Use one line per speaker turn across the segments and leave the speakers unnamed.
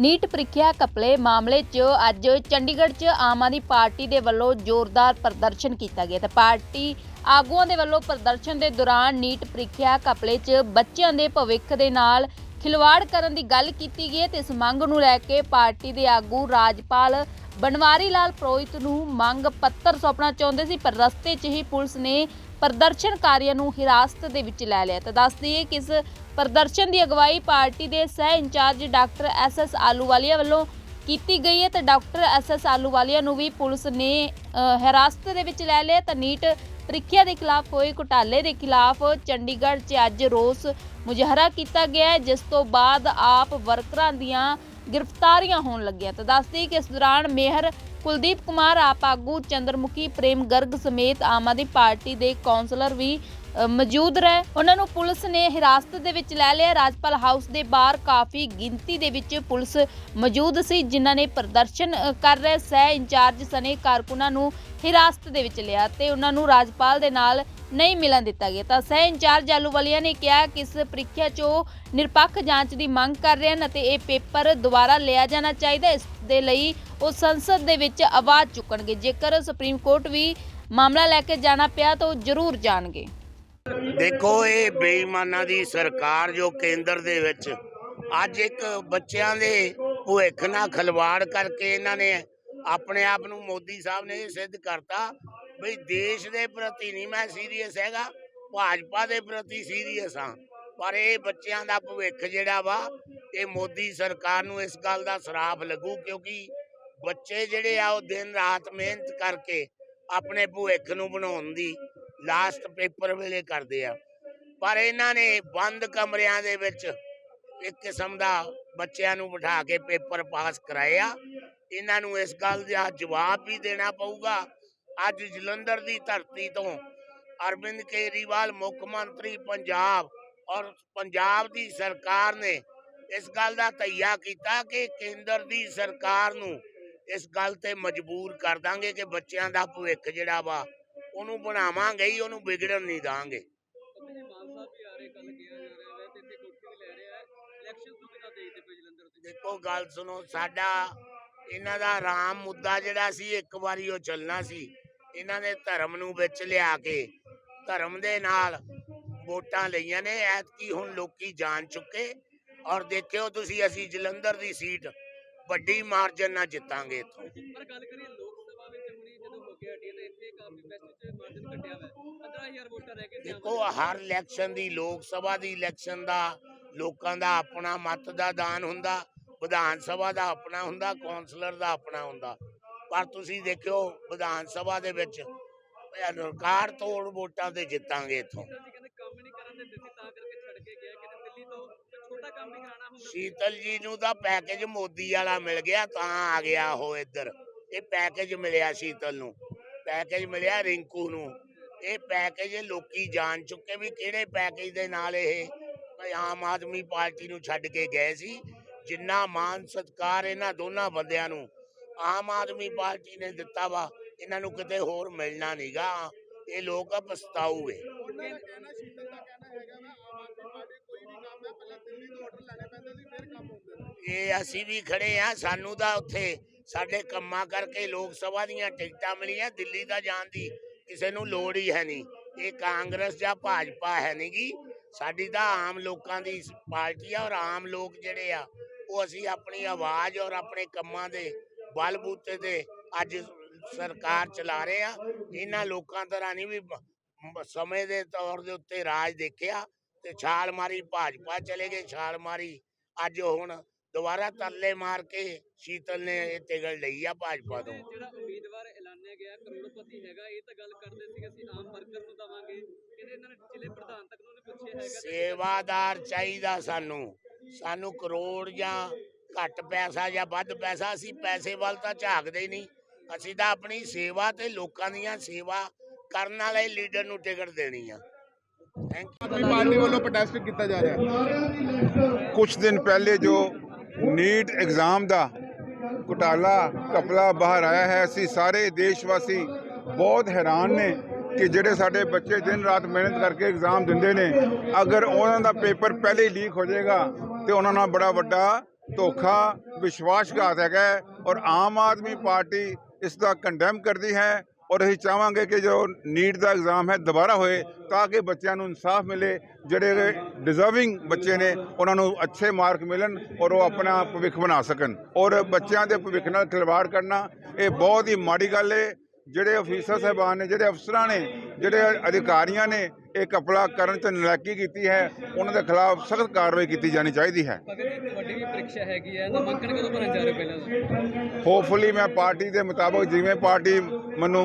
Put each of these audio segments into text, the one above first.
NEET ਪ੍ਰੀਖਿਆ ਕਪਲੇ ਮਾਮਲੇ 'ਚ ਅੱਜ ਚੰਡੀਗੜ੍ਹ 'ਚ ਆਮ ਆਦਮੀ ਪਾਰਟੀ ਦੇ ਵੱਲੋਂ ਜ਼ੋਰਦਾਰ ਪ੍ਰਦਰਸ਼ਨ ਕੀਤਾ ਗਿਆ ਤੇ ਪਾਰਟੀ ਆਗੂਆਂ ਦੇ ਵੱਲੋਂ ਪ੍ਰਦਰਸ਼ਨ ਦੇ ਦੌਰਾਨ ਨੀਟ ਪ੍ਰੀਖਿਆ ਕਪਲੇ 'ਚ ਬੱਚਿਆਂ ਦੇ ਭਵਿੱਖ ਦੇ ਨਾਲ ਖਿਲਵਾੜ ਕਰਨ ਦੀ ਗੱਲ ਕੀਤੀ ਗਈ ਹੈ ਤੇ ਇਸ ਮੰਗ ਨੂੰ ਲੈ ਕੇ ਪਾਰਟੀ ਦੇ ਆਗੂ ਰਾਜਪਾਲ ਬਨਵਾਰੀ ਲਾਲ ਪ੍ਰੋਹਿਤ ਨੂੰ ਮੰਗ ਪੱਤਰ ਸੌਂਪਣਾ ਚਾਹੁੰਦੇ ਸੀ, ਪਰ ਰਸਤੇ 'ਚ ਹੀ ਪੁਲਿਸ ਨੇ ਪ੍ਰਦਰਸ਼ਨਕਾਰੀਆਂ ਨੂੰ ਹਿਰਾਸਤ ਦੇ ਵਿੱਚ ਲੈ ਲਿਆ। ਤਾਂ ਦੱਸ ਦਈਏ ਕਿ ਇਸ ਪ੍ਰਦਰਸ਼ਨ ਦੀ ਅਗਵਾਈ ਪਾਰਟੀ ਦੇ ਸਹਿ in charge doctor S S Ahluwalia ਵੱਲੋਂ ਕੀਤੀ ਗਈ ਹੈ ਤੇ ਡਾਕਟਰ ਐਸ ਐਸ ਆਲੂਵਾਲੀਆ ਨੂੰ ਵੀ ਪੁਲਿਸ ਨੇ ਹਿਰਾਸਤ ਦੇ ਵਿੱਚ ਲੈ ਲਿਆ। ਤਾਂ ਨੀਟ ਪ੍ਰੀਖਿਆ ਦੇ ਖਿਲਾਫ ਹੋਏ ਘੁਟਾਲੇ ਦੇ ਖਿਲਾਫ ਚੰਡੀਗੜ੍ਹ 'ਚ ਅੱਜ ਰੋਸ ਮੁਜ਼ਾਹਰਾ ਕੀਤਾ ਗਿਆ ਜਿਸ ਤੋਂ ਬਾਅਦ ਆਪ ਵਰਕਰਾਂ ਦੀਆਂ ਗ੍ਰਿਫਤਾਰੀਆਂ ਹੋਣ ਲੱਗੀਆਂ। ਤਾਂ ਦੱਸਦੇ ਕਿ ਇਸ ਦੌਰਾਨ ਮੇਹਰ ਕੁਲਦੀਪ ਕੁਮਾਰ, ਆਪ ਆਗੂ ਚੰਦਰਮੁਖੀ ਪ੍ਰੇਮ ਗਰਗ ਸਮੇਤ ਆਮ ਆਦਮੀ ਪਾਰਟੀ ਦੇ ਕੌਂਸਲਰ ਵੀ ਮੌਜੂਦ ਰਹੇ। ਉਹਨਾਂ ਨੂੰ ਪੁਲਿਸ ਨੇ ਹਿਰਾਸਤ ਦੇ ਵਿੱਚ ਲੈ ਲਿਆ। ਰਾਜਪਾਲ ਹਾਊਸ ਦੇ ਬਾਹਰ ਕਾਫੀ ਗਿਣਤੀ ਦੇ ਵਿੱਚ ਪੁਲਿਸ ਮੌਜੂਦ ਸੀ, ਜਿਨ੍ਹਾਂ ਨੇ ਪ੍ਰਦਰਸ਼ਨ ਕਰ ਰਹੇ। ਸਹਿ ਇੰਚਾਰਜ ਸਨੇ ਕਾਰਕੁਨਾਂ ਨੂੰ ਹਿਰਾਸਤ ਦੇ ਵਿੱਚ ਲਿਆ ਤੇ ਉਹਨਾਂ ਨੂੰ ਰਾਜਪਾਲ ਦੇ ਨਾਲ ਨਹੀਂ ਮਿਲਣ ਦਿੱਤਾ ਗਿਆ। ਤਾਂ ਸਹਿ ਇੰਚਾਰਜ ਆਲੂਵਾਲੀਆ ਨੇ ਕਿਹਾ ਕਿ ਇਸ ਪ੍ਰੀਖਿਆ 'ਚ ਉਹ ਨਿਰਪੱਖ ਜਾਂਚ ਦੀ ਮੰਗ ਕਰ ਰਹੇ ਹਨ ਅਤੇ ਇਹ ਪੇਪਰ ਦੁਬਾਰਾ ਲਿਆ ਜਾਣਾ ਚਾਹੀਦਾ ਇਸ ਦੇ ਲਈ ਉਹ ਸੰਸਦ ਦੇ ਵਿੱਚ ਆਵਾਜ਼ ਚੁੱਕਣਗੇ। ਜੇਕਰ ਸੁਪਰੀਮ ਕੋਰਟ ਵੀ ਮਾਮਲਾ ਲੈ ਕੇ ਜਾਣਾ ਪਿਆ ਤਾਂ ਉਹ ਜ਼ਰੂਰ ਜਾਣਗੇ।
ਦੇਖੋ, ਇਹ ਬੇਈਮਾਨਾਂ ਦੀ ਸਰਕਾਰ ਜੋ ਕੇਂਦਰ ਦੇ ਵਿੱਚ ਅੱਜ ਇੱਕ ਬੱਚਿਆਂ ਦੇ ਭਵਿੱਖ ਨਾਲ ਖਲਵਾੜ ਕਰਕੇ ਇਹਨਾਂ ਨੇ ਆਪਣੇ ਆਪ ਨੂੰ ਮੋਦੀ ਸਾਹਿਬ ਨੇ ਇਹ ਸਿੱਧ ਕਰਤਾ ਬਈ ਦੇਸ਼ ਦੇ ਪ੍ਰਤੀ ਨਹੀਂ ਮੈਂ ਸੀਰੀਅਸ ਹੈਗਾ, ਭਾਜਪਾ ਦੇ ਪ੍ਰਤੀ ਸੀਰੀਅਸ ਹਾਂ। ਪਰ ਇਹ ਬੱਚਿਆਂ ਦਾ ਭਵਿੱਖ ਜਿਹੜਾ ਵਾ, ਇਹ ਮੋਦੀ ਸਰਕਾਰ ਨੂੰ ਇਸ ਗੱਲ ਦਾ ਸਰਾਪ ਲੱਗੂ ਕਿਉਂਕਿ ਬੱਚੇ ਜਿਹੜੇ ਆ ਉਹ ਦਿਨ ਰਾਤ ਮਿਹਨਤ ਕਰਕੇ ਆਪਣੇ ਭਵਿੱਖ ਨੂੰ ਬਣਾਉਣ ਦੀ ਲਾਸਟ ਪੇਪਰ ਵੇਲੇ ਕਰਦੇ ਆ। ਪਰ ਇਹਨਾਂ ਨੇ ਬੰਦ ਕਮਰਿਆਂ ਦੇ ਵਿੱਚ ਇੱਕ ਕਿਸਮ ਦਾ ਬੱਚਿਆਂ ਨੂੰ ਬਿਠਾ ਕੇ ਪੇਪਰ ਪਾਸ ਕਰਾਇਆ। ਇਹਨਾਂ ਨੂੰ ਇਸ ਗੱਲ ਦਾ ਜਵਾਬ ਵੀ ਦੇਣਾ ਪਊਗਾ। ਅੱਜ ਜਲੰਧਰ ਦੀ ਧਰਤੀ ਤੋਂ ਅਰਵਿੰਦ ਕੇਜਰੀਵਾਲ, ਮੁੱਖ ਮੰਤਰੀ ਪੰਜਾਬ ਔਰ ਪੰਜਾਬ ਦੀ ਸਰਕਾਰ ਨੇ ਇਸ ਗੱਲ ਦਾ ਤਈਆ ਕੀਤਾ ਕਿ ਕੇਂਦਰ ਦੀ ਸਰਕਾਰ ਨੂੰ ਇਸ ਗੱਲ ਤੇ ਮਜਬੂਰ ਕਰ ਦਾਂਗੇ ਕਿ ਬੱਚਿਆਂ ਦਾ ਭਵਿੱਖ ਜਿਹੜਾ ਵਾ ਉਹਨੂੰ ਬਣਾਵਾਂਗੇ ਹੀ, ਉਹਨੂੰ ਵਿਗੜਨ ਨਹੀਂ ਦਾਂਗੇ। ਦੇਖੋ, ਗੱਲ ਸੁਣੋ, ਸਾਡਾ ਇਹਨਾਂ ਦਾ ਰਾਮ ਮੁੱਦਾ ਜਿਹੜਾ ਸੀ, ਇੱਕ ਵਾਰੀ ਉਹ ਚੱਲਣਾ ਸੀ। ਇਹਨਾਂ ਨੇ ਧਰਮ ਨੂੰ ਵਿੱਚ ਲਿਆ ਕੇ, ਧਰਮ ਦੇ ਨਾਲ ਵੋਟਾਂ ਲਈਆਂ ਨੇ। ਐਤਕੀ ਹੁਣ ਲੋਕੀ ਜਾਣ ਚੁੱਕੇ। ਔਰ ਦੇਖਿਓ ਤੁਸੀਂ, ਅਸੀਂ ਜਲੰਧਰ ਦੀ ਸੀਟ ਵੱਡੀ ਮਾਰਜਨ ਨਾਲ ਜਿੱਤਾਂਗੇ ਇੱਥੋਂ।
ਪਰ ਗੱਲ ਕਰੀਏ ਕੇ ਹਟੀ ਹੈ ਤੇ ਇੱਥੇ ਕਾਫੀ ਬੈਸਟ ਚ ਮਾਰਜਨ ਕੱਟਿਆ ਹੋਇਆ। ਹੈ 15000 ਵੋਟਾਂ ਰਹਿ ਗਏ ਤੇ ਆਮ
ਦੇਖੋ ਹਰ ਇਲੈਕਸ਼ਨ ਦੀ ਲੋਕ ਸਭਾ ਦੀ ਇਲੈਕਸ਼ਨ ਦਾ ਲੋਕਾਂ ਦਾ ਆਪਣਾ ਮਤ ਦਾ ਦਾਨ ਹੁੰਦਾ ਵਿਧਾਨ ਸਭਾ ਦਾ ਆਪਣਾ ਹੁੰਦਾ ਕੌਂਸਲਰ ਦਾ ਆਪਣਾ ਹੁੰਦਾ। ਪਰ ਤੁਸੀਂ ਦੇਖਿਓ ਵਿਧਾਨ ਸਭਾ ਦੇ ਵਿੱਚ ਰਿਕਾਰਡ ਤੋੜ ਵੋਟਾਂ ਤੇ ਜਿੱਤਾਂਗੇ ਇੱਥੋਂ।
ਸ਼ੀਤਲ ਜੀ
ਨੂੰ ਤਾਂ ਪੈਕੇਜ ਮੋਦੀ ਵਾਲਾ ਮਿਲ ਗਿਆ ਤਾਂ ਆ ਗਿਆ ਉਹ ਇੱਧਰ। ਇਹ ਪੈਕੇਜ ਮਿਲਿਆ ਸ਼ੀਤਲ ਨੂੰ ਪੈਕੇਜ ਮਿਲਿਆ ਰਿੰਕੂ ਨੂੰ। ਇਹ ਪੈਕੇਜ ਲੋਕੀ ਜਾਣ ਚੁੱਕੇ ਵੀ ਕਿਹੜੇ ਪੈਕੇਜ ਦੇ ਨਾਲ ਇਹ ਆਮ ਆਦਮੀ ਪਾਰਟੀ ਨੂੰ ਛੱਡ ਕੇ ਗਏ ਸੀ। ਜਿੰਨਾ ਮਾਨ ਸਤਕਾਰ ਇਹਨਾਂ ਦੋਨਾਂ ਬੰਦਿਆਂ ਨੂੰ ਆਮ ਆਦਮੀ ਪਾਰਟੀ ਨੇ ਦਿੱਤਾ ਵਾ ਇਹਨਾਂ ਨੂੰ ਕਿਤੇ ਹੋਰ ਮਿਲਣਾ ਨਹੀਂਗਾ ਇਹ ਲੋਕ
ਸੀ ਨੇ।
ਇਹ ਅਸੀਂ ਵੀ ਖੜੇ ਆ ਸਾਨੂੰ ਤਾਂ ਉੱਥੇ ਸਾਡੇ ਕੰਮਾਂ ਕਰਕੇ ਲੋਕ ਸਭਾ ਦੀਆਂ ਟਿਕਟਾਂ ਮਿਲੀਆਂ, ਦਿੱਲੀ ਦਾ ਜਾਣ ਦੀ ਕਿਸੇ ਨੂੰ ਲੋੜ ਹੀ ਹੈ ਨਹੀਂ। ਇਹ ਕਾਂਗਰਸ ਜਾਂ ਭਾਜਪਾ ਹੈ ਨਹੀਂ ਗੀ। ਸਾਡੀ ਤਾਂ ਆਮ ਲੋਕਾਂ ਦੀ ਪਾਰਟੀ ਆ ਔਰ ਆਮ ਲੋਕ ਜਿਹੜੇ ਆ, ਉਹ ਅਸੀਂ ਆਪਣੀ ਆਵਾਜ਼ ਔਰ ਆਪਣੇ ਕੰਮਾਂ ਦੇ ਬਲਬੂਤੇ ਤੇ ਅੱਜ ਸਰਕਾਰ ਚਲਾ ਰਹੇ ਆ। ਇਹਨਾਂ ਲੋਕਾਂ ਤਰ੍ਹਾਂ ਨਹੀਂ ਵੀ ਸਮੇਂ ਦੇ ਤੌਰ ਦੇ ਉੱਤੇ ਰਾਜ ਦੇਖਿਆ ਤੇ ਛਾਲ ਮਾਰੀ ਭਾਜਪਾ ਚਲੇ ਗਏ। ਛਾਲ ਮਾਰੀ ਅੱਜ ਹੁਣ ਦੁਬਾਰਾ ਤਰਲੇ ਮਾਰ ਕੇ ਸ਼ੀਤਲ ਨੇ ਇਹ ਟਿਕਟ ਲਈ ਆ ਭਾਜਪਾ ਤੋਂ।
ਜਿਹੜਾ ਉਮੀਦਵਾਰ ਐਲਾਨਿਆ ਗਿਆ ਕਰੋੜਪਤੀ ਹੈਗਾ ਇਹ ਤਾਂ ਗੱਲ ਕਰਦੇ ਸੀ ਅਸੀਂ ਆਮ ਵਰਕਰ ਨੂੰ ਦਵਾਂਗੇ। ਕਹਿੰਦੇ ਇਹਨਾਂ ਨੇ ਜ਼ਿਲ੍ਹੇ ਪ੍ਰਧਾਨ ਤੱਕ ਨੂੰ ਨਹੀਂ ਪੁੱਛਿਆ ਹੈਗਾ ਤੇ
ਸੇਵਾਦਾਰ ਚਾਹੀਦਾ ਸਾਨੂੰ। ਸਾਨੂੰ ਕਰੋੜ ਜਾਂ ਘੱਟ ਪੈਸਾ ਜਾਂ ਵੱਧ ਪੈਸਾ ਅਸੀਂ ਪੈਸੇ ਵੱਲ ਤਾਂ ਝਾਕਦੇ ਹੀ ਨਹੀਂ। ਅਸੀਂ ਤਾਂ ਆਪਣੀ ਸੇਵਾ ਤੇ ਲੋਕਾਂ ਦੀਆਂ ਸੇਵਾ ਕਰਨ ਵਾਲੇ ਲੀਡਰ ਨੂੰ ਟਿਕਟ ਦੇਣੀ ਆ। ਥੈਂਕ ਯੂ
ਆਦਮੀ ਪਾਰਟੀ ਵੱਲੋਂ ਪ੍ਰੋਟੈਸਟ ਕੀਤਾ ਜਾ ਰਿਹਾ। ਹੈ
ਕੁਝ ਦਿਨ ਪਹਿਲੇ ਜੋ ਨੀਟ ਐਗਜ਼ਾਮ ਦਾ ਘੁਟਾਲਾ ਕਪਲਾ ਬਾਹਰ ਆਇਆ ਹੈ। ਅਸੀਂ ਸਾਰੇ ਦੇਸ਼ ਵਾਸੀ ਬਹੁਤ ਹੈਰਾਨ ਨੇ ਕਿ ਜਿਹੜੇ ਸਾਡੇ ਬੱਚੇ ਦਿਨ ਰਾਤ ਮਿਹਨਤ ਕਰਕੇ ਐਗਜ਼ਾਮ ਦਿੰਦੇ ਨੇ, ਅਗਰ ਉਹਨਾਂ ਦਾ ਪੇਪਰ ਪਹਿਲੇ ਹੀ ਲੀਕ ਹੋ ਜਾਏਗਾ ਤੇ ਉਹਨਾਂ ਨਾਲ ਬੜਾ ਵੱਡਾ ਧੋਖਾ, ਵਿਸ਼ਵਾਸਘਾਤ ਹੈਗਾ ਔਰ ਆਮ ਆਦਮੀ ਪਾਰਟੀ ਇਸ ਦਾ ਕੰਡੈਮ ਕਰਦੀ ਹੈ। ਔਰ ਅਸੀਂ ਚਾਹਾਂਗੇ ਕਿ ਜੋ ਨੀਟ ਦਾ ਐਗਜ਼ਾਮ ਹੈ, ਦੁਬਾਰਾ ਹੋਏ, ਤਾਂ ਕਿ ਬੱਚਿਆਂ ਨੂੰ ਇਨਸਾਫ ਮਿਲੇ, ਜਿਹੜੇ ਡਿਜ਼ਰਵਿੰਗ ਬੱਚੇ ਨੇ, ਉਹਨਾਂ ਨੂੰ ਅੱਛੇ ਮਾਰਕ ਮਿਲਣ ਔਰ ਉਹ ਆਪਣਾ ਭਵਿੱਖ ਬਣਾ ਸਕਣ। ਔਰ ਬੱਚਿਆਂ ਦੇ ਭਵਿੱਖ ਨਾਲ ਖਿਲਵਾੜ ਕਰਨਾ, ਇਹ ਬਹੁਤ ਹੀ ਮਾੜੀ ਗੱਲ ਹੈ ਜਿਹੜੇ ਅਫੀਸਰ ਸਾਹਿਬਾਨ ਨੇ, ਜਿਹੜੇ ਅਫਸਰਾਂ ਨੇ ਜਿਹੜੇ ਅਧਿਕਾਰੀਆਂ ਨੇ ਇਹ ਕਪੜਾ ਕਰਨ ਚ ਨਲਾਇਕੀ ਕੀਤੀ ਹੈ ਉਹਨਾਂ ਦੇ ਖਿਲਾਫ ਸਖਤ ਕਾਰਵਾਈ ਕੀਤੀ ਜਾਣੀ ਚਾਹੀਦੀ ਹੈ।
ਵੀ ਪ੍ਰੀਖਿਆ ਹੈਗੀ ਹੈ ਨਾਮਾਂਕਨ ਕਦੋਂ ਭਰਨ ਜਾ ਰਹੇ ਹੋ ਪਹਿਲਾਂ
ਹੋਪਫੁਲੀ ਮੈਂ ਪਾਰਟੀ ਦੇ ਮੁਤਾਬਕ ਜਿਵੇਂ ਪਾਰਟੀ ਮੈਨੂੰ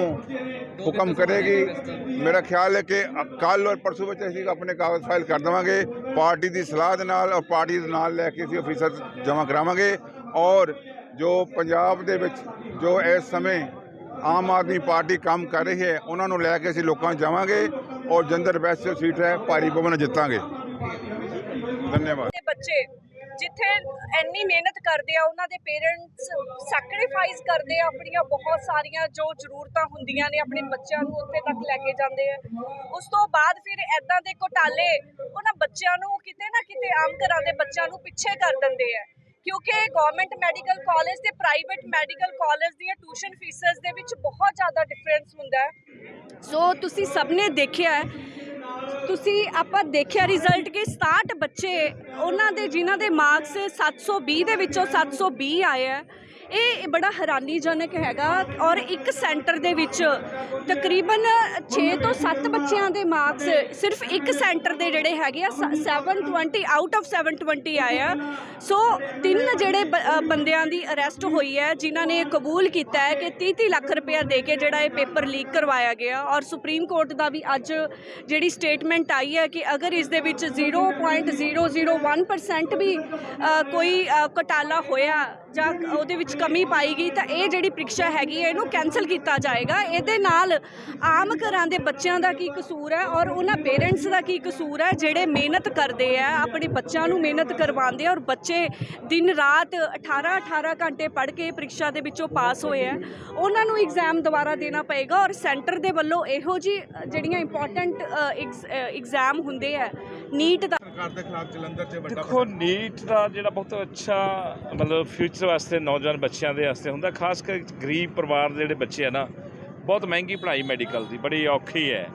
ਹੁਕਮ ਕਰੇਗੀ ਮੇਰਾ ਖਿਆਲ ਹੈ ਕਿ ਕੱਲ ਔਰ ਪਰਸੋਂ ਵਿੱਚ ਅਸੀਂ ਆਪਣੇ ਕਾਗਜ਼ ਫਾਈਲ ਕਰ ਦੇਵਾਂਗੇ ਪਾਰਟੀ ਦੀ ਸਲਾਹ ਦੇ ਨਾਲ ਔਰ ਪਾਰਟੀ ਦੇ ਨਾਲ ਲੈ ਕੇ ਅਸੀਂ ਅਫੀਸਰ ਜਮ੍ਹਾਂ ਕਰਾਵਾਂਗੇ ਔਰ ਜੋ ਪੰਜਾਬ ਦੇ ਵਿੱਚ ਜੋ ਇਸ ਸਮੇਂ ਆਮ ਆਦਮੀ ਪਾਰਟੀ ਕੰਮ ਕਰ ਰਹੀ ਹੈ, ਉਹਨਾਂ ਨੂੰ ਲੈ ਕੇ ਅਸੀਂ ਲੋਕਾਂ 'ਚ ਜਾਵਾਂਗੇ ਔਰ ਜੰਦਰ ਬੈਸਟ ਸੀਟ ਹੈ, ਭਾਰੀ ਬਹੁਮਤ ਜਿੱਤਾਂਗੇ। ਧੰਨਵਾਦ।
ਬੱਚੇ ਜਿੱਥੇ ਇੰਨੀ ਮਿਹਨਤ ਕਰਦੇ ਆ, ਉਹਨਾਂ ਦੇ ਪੇਰੈਂਟਸ ਸੈਕਰੀਫਾਈਸ ਕਰਦੇ ਆ, ਆਪਣੀਆਂ ਬਹੁਤ ਸਾਰੀਆਂ ਜੋ ਜ਼ਰੂਰਤਾਂ ਹੁੰਦੀਆਂ ਨੇ ਆਪਣੇ ਬੱਚਿਆਂ ਨੂੰ ਉੱਥੇ ਤੱਕ ਲੈ ਕੇ ਜਾਂਦੇ ਆ। ਉਸ ਤੋਂ ਬਾਅਦ ਫਿਰ ਐਦਾਂ ਦੇ ਘੋਟਾਲੇ ਉਹਨਾਂ ਬੱਚਿਆਂ ਨੂੰ ਕਿਤੇ ਨਾ ਕਿਤੇ ਆਮ ਘਰਾਂ ਦੇ ਬੱਚਿਆਂ ਨੂੰ ਪਿੱਛੇ ਕਰ ਦਿੰਦੇ ਆ। ਕਿਉਂਕਿ ਗਵਰਨਮੈਂਟ ਮੈਡੀਕਲ ਕਾਲਜ ਤੇ ਪ੍ਰਾਈਵੇਟ ਮੈਡੀਕਲ ਕਾਲਜ ਦੀਆਂ ਟਿਊਸ਼ਨ ਫੀਸਸ ਦੇ ਵਿੱਚ ਬਹੁਤ ਜ਼ਿਆਦਾ ਡਿਫਰੈਂਸ ਹੁੰਦਾ ਹੈ। ਸੋ ਤੁਸੀਂ ਸਭ ਨੇ ਦੇਖਿਆ ਤੁਸੀਂ ਆਪਾਂ ਦੇਖਿਆ ਰਿਜ਼ਲਟ ਕਿ 67 ਬੱਚੇ ਉਹਨਾਂ ਦੇ ਜਿਨ੍ਹਾਂ ਦੇ ਮਾਰਕਸ 720 ਦੇ ਵਿੱਚੋਂ 720 ਆਏ ਆ ਇਹ ਬੜਾ ਹੈਰਾਨੀਜਨਕ ਹੈਗਾ ਔਰ ਇੱਕ ਸੈਂਟਰ ਦੇ ਵਿੱਚ ਤਕਰੀਬਨ 6 ਤੋਂ 7 ਬੱਚਿਆਂ ਦੇ ਮਾਰਕਸ ਸਿਰਫ ਇੱਕ ਸੈਂਟਰ ਦੇ ਜਿਹੜੇ ਹੈਗੇ ਆ ਸ- 720 ਆਊਟ ਆਫ 720 ਆਏ ਆ। ਸੋ ਤਿੰਨ ਜਿਹੜੇ ਬ- ਬੰਦਿਆਂ ਦੀ ਅਰੈਸਟ ਹੋਈ ਹੈ ਜਿਨ੍ਹਾਂ ਨੇ ਕਬੂਲ ਕੀਤਾ ਹੈ ਕਿ 30-30 ਲੱਖ ਰੁਪਇਆ ਦੇ ਕੇ ਜਿਹੜਾ ਇਹ ਪੇਪਰ ਲੀਕ ਕਰਵਾਇਆ ਗਿਆ। ਔਰ ਸੁਪਰੀਮ ਕੋਰਟ ਦਾ ਵੀ ਅੱਜ ਜਿਹੜੀ ਸਟੇਟਮੈਂਟ ਆਈ ਹੈ ਕਿ ਅਗਰ ਇਸ ਦੇ ਵਿੱਚ 0.001% ਵੀ ਕੋਈ ਅ, ਘੁਟਾਲਾ ਹੋਇਆ ਜਾਂ ਉਹਦੇ ਵਿੱਚ ਕਮੀ ਪਾਈ ਗਈ ਤਾਂ ਇਹ ਜਿਹੜੀ ਪ੍ਰੀਖਿਆ ਹੈਗੀ ਹੈ, ਇਹਨੂੰ ਕੈਨਸਲ ਕੀਤਾ ਜਾਏਗਾ। ਇਹਦੇ ਨਾਲ ਆਮ ਘਰਾਂ ਦੇ ਬੱਚਿਆਂ ਦਾ ਕੀ ਕਸੂਰ ਹੈ ਔਰ ਉਹਨਾਂ ਪੇਰੈਂਟਸ ਦਾ ਕੀ ਕਸੂਰ ਹੈ, ਜਿਹੜੇ ਮਿਹਨਤ ਕਰਦੇ ਆ, ਆਪਣੇ ਬੱਚਿਆਂ ਨੂੰ ਮਿਹਨਤ ਕਰਵਾਉਂਦੇ ਔਰ ਬੱਚੇ ਦਿਨ ਰਾਤ 18 18 ਘੰਟੇ ਪੜ੍ਹ ਕੇ ਪ੍ਰੀਖਿਆ ਦੇ ਵਿੱਚੋਂ ਪਾਸ ਹੋਏ ਆ। ਉਹਨਾਂ ਨੂੰ ਐਗਜ਼ਾਮ ਦੁਬਾਰਾ ਦੇਣਾ ਪਏਗਾ ਔਰ ਸੈਂਟਰ ਦੇ ਵੱਲੋਂ ਇਹੋ ਜੀ ਜਿਹੜੀਆਂ ਇੰਪੋਰਟੈਂਟ ਐਗਜ਼ਾਮ ਹੁੰਦੇ ਆ ਨੀਟ ਦਾ
ਸਰਕਾਰ ਦੇ ਖਿਲਾਫ ਜਲੰਧਰ 'ਚ ਵੱਡਾ
ਦੇਖੋ ਨੀਟ ਦਾ ਜਿਹੜਾ ਬਹੁਤ ਅੱਛਾ ਮਤਲਬ ਫਿਊਚਰ ਵਾਸਤੇ ਨੌਜਵਾਨ ਬੱਚਿਆਂ ਦੇ ਵਾਸਤੇ ਹੁੰਦਾ ਖਾਸ ਕਰ ਗਰੀਬ ਪਰਿਵਾਰ ਦੇ ਜਿਹੜੇ ਬੱਚੇ ਆ ਨਾ ਬਹੁਤ ਮਹਿੰਗੀ ਪੜ੍ਹਾਈ ਮੈਡੀਕਲ ਦੀ ਬੜੀ ਔਖੀ ਹੈ।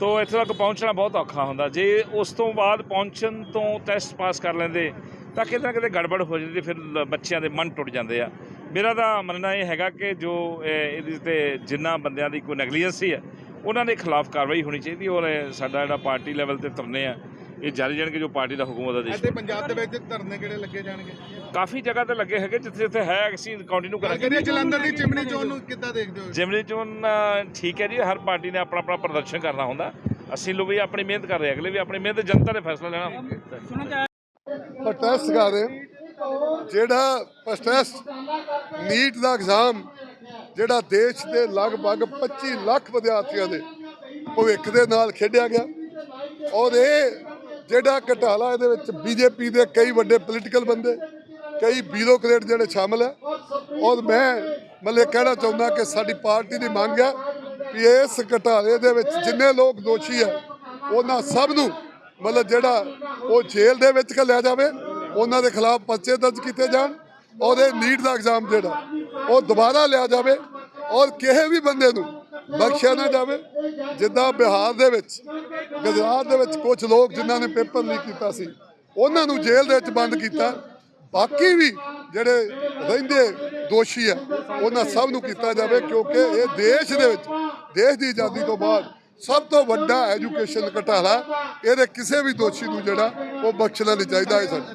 ਤੋ ਇੱਥੇ ਤੱਕ ਪਹੁੰਚਣਾ ਬਹੁਤ ਔਖਾ ਹੁੰਦਾ। ਜੇ ਉਸ ਤੋਂ ਬਾਅਦ ਪਹੁੰਚਣ ਤੋਂ ਟੈਸਟ ਪਾਸ ਕਰ ਲੈਂਦੇ ਤਾਂ ਕਿਤੇ ਨਾ ਕਿਤੇ ਗੜਬੜ ਹੋ ਜਾਂਦੀ ਫਿਰ ਬੱਚਿਆਂ ਦੇ ਮਨ ਟੁੱਟ ਜਾਂਦੇ ਆ। ਮੇਰਾ ਤਾਂ ਮੰਨਣਾ ਇਹ ਹੈਗਾ ਕਿ ਜੋ ਇਹ- ਇਹਦੇ ਤੇ ਜਿੰਨਾ ਬੰਦਿਆਂ ਦੀ ਕੋਈ ਨੈਗਲੀਜੈਂਸੀ ਹੈ ਉਹਨਾਂ ਦੇ ਖਿਲਾਫ ਕਾਰਵਾਈ ਹੋਣੀ ਚਾਹੀਦੀ ਔਰ ਸਾਡਾ ਜਿਹੜਾ ਪਾਰਟੀ ਲੈਵਲ ਤੇ ਧਰਨੇ ਆ ਇਹ ਜਾਰੀ ਜਾਣਗੇ ਜੋ ਪਾਰਟੀ ਦਾ ਹੁਕਮ ਉਹਦਾ ਦੇਸ਼
ਇੱਥੇ ਪੰਜਾਬ ਦੇ ਵਿੱਚ ਧਰਨੇ ਕਿਹੜੇ ਲੱਗੇ ਜਾਣਗੇ?
ਕਾਫੀ ਜਗ੍ਹਾ ਤੇ ਲੱਗੇ ਹੈਗੇ ਜਿੱਥੇ ਜਿੱਥੇ ਹੈ ਅਸੀਂ ਕੰਟੀਨਿਊ ਕਰਾਂਗੇ।
ਜਲੰਧਰ ਦੀ ਚਿਮਨੀ ਚੋਣ ਨੂੰ ਕਿੱਦਾਂ ਦੇਖਦੇ ਹੋ?
ਜਿਮਨੀ ਚੋਣ ਠੀਕ ਹੈ ਜੀ ਹਰ ਪਾਰਟੀ ਨੇ ਆਪਣਾ ਆਪਣਾ ਪ੍ਰਦਰਸ਼ਨ ਕਰਨਾ ਹੁੰਦਾ। ਅਸੀਂ ਲੋਕ ਵੀ ਆਪਣੀ ਮਿਹਨਤ ਕਰ ਰਹੇ ਅਗਲੇ ਵੀ ਆਪਣੀ ਮਿਹਨਤ ਜਨਤਾ ਨੇ ਫੈਸਲਾ ਲੈਣਾ।
ਪ੍ਰੋਟੈਸਟ ਕਰ ਰਹੇ। ਜਿਹੜਾ ਪ੍ਰੋਟੈਸਟ ਨੀਟ ਦਾ ਐਗਜ਼ਾਮ ਜਿਹੜਾ ਦੇਸ਼ ਦੇ ਲਗਭਗ 25 ਲੱਖ ਵਿਦਿਆਰਥੀਆਂ ਦੇ ਭਵਿੱਖ ਦੇ ਨਾਲ ਖੇਡਿਆ ਗਿਆ ਔਰ ਇਹ ਜਿਹੜਾ ਘਟਾਲਾ ਇਹਦੇ ਵਿੱਚ ਬੀਜੇਪੀ ਦੇ ਕਈ ਵੱਡੇ ਪੋਲੀਟੀਕਲ ਬੰਦੇ, ਕਈ ਬਿਊਰੋਕਰੇਟ ਜਿਹੜੇ ਸ਼ਾਮਲ ਹੈ ਔਰ ਮੈਂ ਮਤਲਬ ਇਹ ਕਹਿਣਾ ਚਾਹੁੰਦਾ ਕਿ ਸਾਡੀ ਪਾਰਟੀ ਦੀ ਮੰਗ ਹੈ ਕਿ ਇਸ ਘਟਾਲੇ ਦੇ ਵਿੱਚ ਜਿੰਨੇ ਲੋਕ ਦੋਸ਼ੀ ਹੈ ਉਹਨਾਂ ਸਭ ਨੂੰ ਮਤਲਬ ਜਿਹੜਾ ਉਹ ਜੇਲ੍ਹ ਦੇ ਵਿੱਚ ਲਿਆ ਜਾਵੇ, ਉਹਨਾਂ ਦੇ ਖਿਲਾਫ ਪਰਚੇ ਦਰਜ ਕੀਤੇ ਜਾਣ ਔਰ ਇਹ ਨੀਟ ਦਾ ਐਗਜ਼ਾਮ ਜਿਹੜਾ ਉਹ ਦੁਬਾਰਾ ਲਿਆ ਜਾਵੇ ਔਰ ਕਿਸੇ ਵੀ ਬੰਦੇ ਨੂੰ ਬਖਸ਼ਿਆ ਨਾ ਜਾਵੇ। ਜਿੱਦਾਂ ਬਿਹਾਰ ਦੇ ਵਿੱਚ ਗੁਜਰਾਤ ਦੇ ਵਿੱਚ ਕੁਝ ਲੋਕ ਜਿਨ੍ਹਾਂ ਨੇ ਪੇਪਰ ਲੀਕ ਕੀਤਾ ਸੀ ਉਹਨਾਂ ਨੂੰ ਜੇਲ੍ਹ ਦੇ ਵਿੱਚ ਬੰਦ ਕੀਤਾ। ਬਾਕੀ ਵੀ ਜਿਹੜੇ ਰਹਿੰਦੇ ਦੋਸ਼ੀ ਆ ਉਹਨਾਂ ਸਭ ਨੂੰ ਕੀਤਾ ਜਾਵੇ ਕਿਉਂਕਿ ਇਹ ਦੇਸ਼ ਦੇ ਵਿੱਚ ਦੇਸ਼ ਦੀ ਆਜ਼ਾਦੀ ਤੋਂ ਬਾਅਦ ਸਭ ਤੋਂ ਵੱਡਾ ਐਜੂਕੇਸ਼ਨ ਘਟਾਲਾ ਇਹਦੇ ਕਿਸੇ ਵੀ ਦੋਸ਼ੀ ਨੂੰ ਜਿਹੜਾ ਉਹ ਬਖਸ਼ਣਾ ਨਹੀਂ ਚਾਹੀਦਾ ਹੈ ਸਾਡੇ?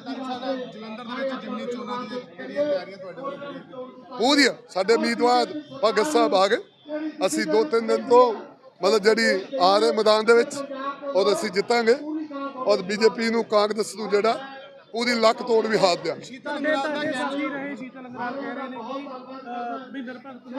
ਪੂਰੀਆਂ ਸਾਡੇ ਉਮੀਦਵਾਰ ਭਗਤ ਸਾਹਿਬ ਆ ਗਏ। ਅਸੀਂ ਦੋ ਤਿੰਨ ਦਿਨ ਤੋਂ ਮਤਲਬ ਜਿਹੜੀ ਆ ਰਹੇ ਮੈਦਾਨ ਦੇ ਵਿੱਚ ਔਰ ਅਸੀਂ ਜਿੱਤਾਂਗੇ। ਔਰ ਬੀਜੇਪੀ ਨੂੰ ਕਾਂਗਰਸ ਨੂੰ ਜਿਹੜਾ ਪੂਰੀ ਲੱਕ ਤੋੜ ਵੀ ਹਾਰ ਦਿਆਂਗੇ।
ਸ਼ੀਤਲ ਅੰਗਰਾਲ ਦਾ ਕਹਿਣਾ ਰਹੇ ਸ਼ੀਤਲ ਅੰਗਰਾਲ ਕਹਿ ਰਹੇ ਨੇ ਕਿ ਮਹਿੰਦਰ ਭਗਤ ਨੂੰ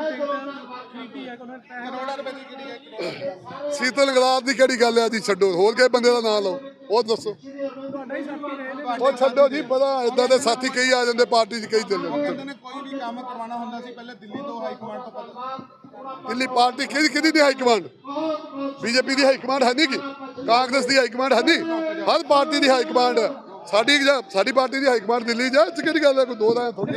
ਟਿਕਟ ਕੀ ਹੈ ਉਹਨਾਂ ਨੇ ਕਰੋੜਾਂ ਰੁਪਏ ਦੀ ਕਿਹੜੀ ਹੈ
ਸੀਤਲ ਗਲਾਬ ਦੀ ਕਿਹੜੀ ਗੱਲ ਹੈ ਜੀ? ਛੱਡੋ। ਹੋਰ ਕਿਸੇ ਬੰਦੇ ਦਾ ਨਾਮ ਲਓ। ਉਹ ਦੱਸੋ।
ਤੁਹਾਡਾ ਹੀ ਸਾਥੀ ਰਹੇ ਨੇ।
ਉਹ ਛੱਡੋ ਜੀ ਪਤਾ ਇਦਾਂ ਦੇ ਸਾਥੀ ਕਈ ਆ ਜਾਂਦੇ ਪਾਰਟੀ 'ਚ ਕਈ ਚੱਲ ਜਾਂਦੇ।
ਨੇ ਕੋਈ ਵੀ ਕੰਮ ਕਰਵਾਉਣਾ ਹੁੰਦਾ ਸੀ ਪਹਿਲੇ ਦਿੱਲੀ ਤੋਂ ਹਾਈ ਕਮਾਂਡ ਤੋਂ ਪਤਾ।
ਦਿੱਲੀ ਪਾਰਟੀ ਕਿਹਦੀ ਕਿਹਦੀ ਦੀ ਹਾਈ ਕਮਾਂਡ ਬੀਜੇਪੀ ਦੀ ਹਾਈ ਕਮਾਂਡ ਹੈ ਨਹੀਂ ਕਿ? ਕਾਂਗਰਸ ਦੀ ਹਾਈ ਕਮਾਂਡ ਹੈ ਨਹੀਂ ਹਰ ਪਾਰਟੀ ਦੀ ਹਾਈ ਕਮਾਂਡ ਹੈ ਸਾਡੀ ਸਾਡੀ ਪਾਰਟੀ ਦੀ ਹਾਈ ਕਮਾਂਡ ਦਿੱਲੀ ਜਾ ਇਹ ਕਿਹੜੀ ਗੱਲ ਹੈ? ਕੋਈ ਦੋ ਦਾ ਥੋੜੀ